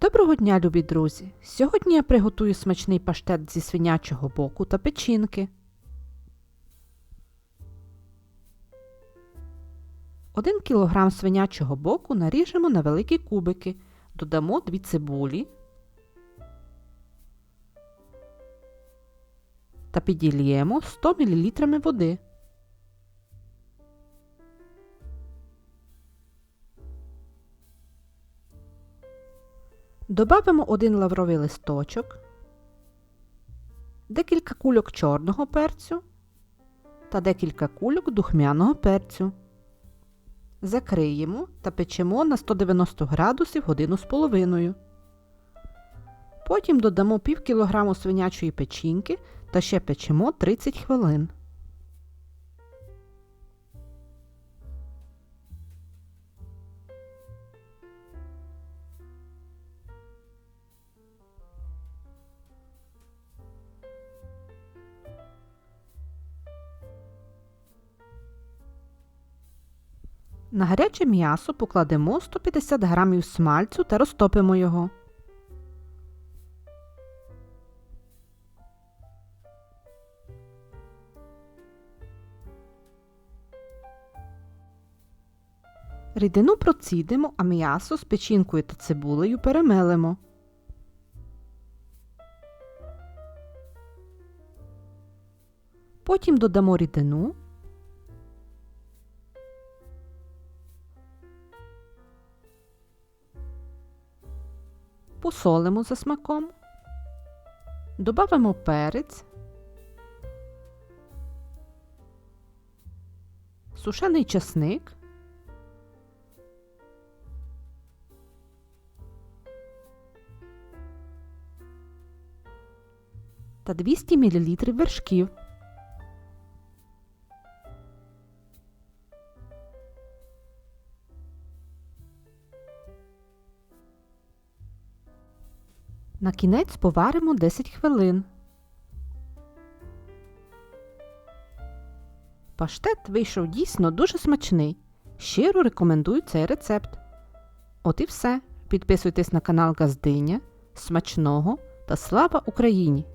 Доброго дня, любі друзі! Сьогодні я приготую смачний паштет зі свинячого боку та печінки. Один кілограм свинячого боку наріжемо на великі кубики, додамо 2 цибулі та піділємо 100 мл води. Добавимо один лавровий листочок, декілька кульок чорного перцю та декілька кульок духмяного перцю. Закриємо та печемо на 190 градусів годину з половиною. Потім додамо пів кілограму свинячої печінки та ще печемо 30 хвилин. На гаряче м'ясо покладемо 150 грамів смальцю та розтопимо його. Рідину процідимо, а м'ясо з печінкою та цибулею перемелимо. Потім додамо рідину посолимо за смаком, добавимо перець, сушений часник, та 200 мл вершків. На кінець поваримо 10 хвилин. Паштет вийшов дійсно дуже смачний. Щиро рекомендую цей рецепт. От і все. Підписуйтесь на канал Газдиня. Смачного та слава Україні!